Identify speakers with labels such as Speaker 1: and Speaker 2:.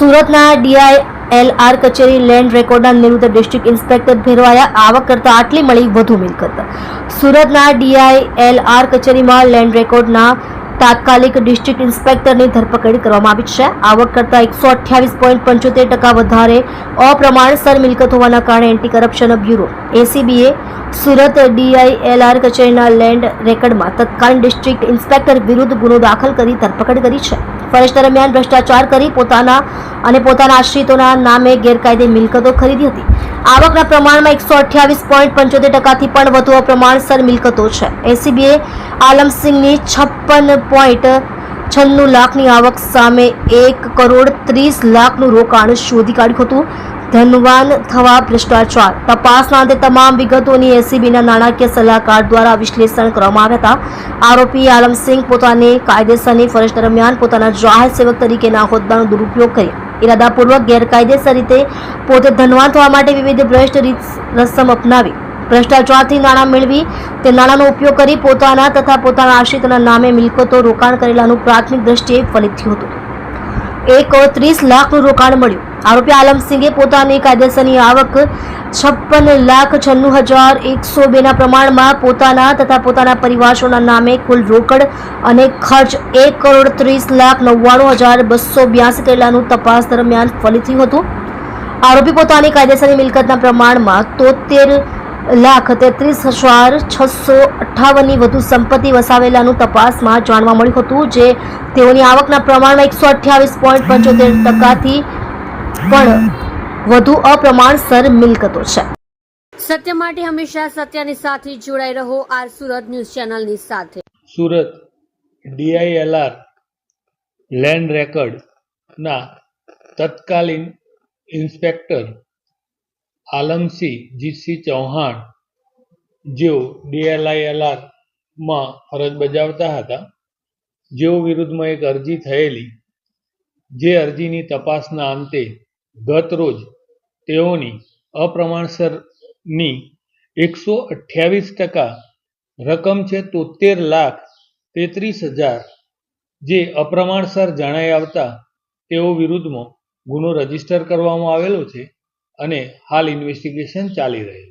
Speaker 1: સુરતના ડીઆઈએલઆર કચેરી લેન્ડ રેકોર્ડના નિવૃત્ત ડિસ્ટ્રિક્ટ ઇન્સ્પેક્ટર ભેરવાયા આવક કરતા આટલી મળી વધુ મિલકત. સુરતના ડીઆઈએલઆર કચેરીમાં લેન્ડ રેકોર્ડના તાત્કાલિક ડિસ્ટ્રિક્ટ ઇન્સ્પેક્ટરની ધરપકડ કરવામાં આવી છે. આવક કરતાં એકસો અઠ્યાવીસ પોઈન્ટ પંચોતેર ટકા વધારે અપ્રમાણસર મિલકત હોવાના કારણે એન્ટી કરપ્શન બ્યુરો, એસીબીએ, સુરત ડીઆઈએલઆર કચેરીના લેન્ડ રેકર્ડમાં તત્કાલીન ડિસ્ટ્રિક્ટ ઇન્સ્પેક્ટર વિરુદ્ધ ગુનો દાખલ કરી ધરપકડ કરી છે. ફરજ દરમિયાન ભ્રષ્ટાચાર કરી પોતાના અને પોતાના આશ્રિતોના નામે ગેરકાયદે મિલકતો ખરીદી હતી. આવકના પ્રમાણમાં એકસો અઠ્યાવીસ પોઈન્ટ પંચોતેર ટકાથી પણ વધુ અપ્રમાણસર મિલકતો છે. એસીબીએ આલમસિંહની છપ્પન પોઈન્ટ છન્નું લાખની આવક સામે એક કરોડ ત્રીસ લાખનું રોકાણ શોધી કાઢ્યું હતું. ધનવાન થવા ભ્રષ્ટાચાર. તપાસના અંતે તમામ વિગતોની એસીબીના નાણાકીય સલાહકાર દ્વારા વિશ્લેષણ કરવામાં આવ્યા હતા. આરોપી આલમસિંહ પોતાની કાયદેસરની ફરજ દરમિયાન પોતાના જાહેર સેવક તરીકેના હોદ્દાનો દુરુપયોગ કરી ઇરાદાપૂર્વક ગેરકાયદેસર રીતે પોતે ધનવાન થવા માટે વિવિધ ભ્રષ્ટ રીત રસમ અપનાવી. ભ્રષ્ટાચારથી નાણાં મેળવી તે નાણાંનો ઉપયોગ કરી પોતાના તથા પોતાના આશ્રિતના નામે મિલકતો રોકાણ કરેલાનું પ્રાથમિક દ્રષ્ટિએ ફલિત થયું હતું. એક ત્રીસ લાખનું રોકાણ મળ્યું. આરોપી આલમસિંહે પોતાની કાયદેસરની આવક છપ્પન લાખ છન્નું હજાર એકસો બેના પ્રમાણમાં પોતાના તથા પોતાના પરિવારોના નામે કુલ રોકડ અને ખર્ચ એક કરોડ ત્રીસ લાખ નવ્વાણું હજાર બસો બ્યાસી કરેલાનું તપાસ દરમિયાન ફલિત થયું હતું. આરોપી પોતાની કાયદેસરની મિલકતના પ્રમાણમાં તોતેર લાખ તેત્રીસ હજાર છસો અઠ્ઠાવનની વધુ સંપત્તિ વસાવેલાનું તપાસમાં જાણવા મળ્યું હતું જે તેઓની આવકના પ્રમાણમાં એકસો અઠ્યાવીસ પોઈન્ટ પંચોતેર ટકાથી પણ વધુ અપ્રમાણસર મિલકતો છે.
Speaker 2: સત્ય માટે હંમેશા સત્યની સાથે જોડાઈ રહો આર સુરત ન્યૂઝ ચેનલની સાથે.
Speaker 3: સુરત ડીઆઈએલઆર લેન્ડ રેકર્ડના તત્કાલીન ઇન્સ્પેક્ટર આલમસિંહ જીતસિંહ ચૌહાણ જેઓ ડીએલઆઈએલઆરમાં ફરજ બજાવતા હતા, જેઓ વિરુદ્ધમાં એક અરજી થયેલી, જે અરજીની તપાસના અંતે ગત રોજ તેઓની અપ્રમાણસરની એકસો અઠ્યાવીસ ટકા રકમ છે તોતેર લાખ તેત્રીસ હજાર જે અપ્રમાણસર જણાઈ આવતા તેઓ વિરુદ્ધમાં ગુનો રજિસ્ટર કરવામાં આવેલો છે. અને હાલ ઇન્વેસ્ટિગેશન ચાલી રહ્યું છે.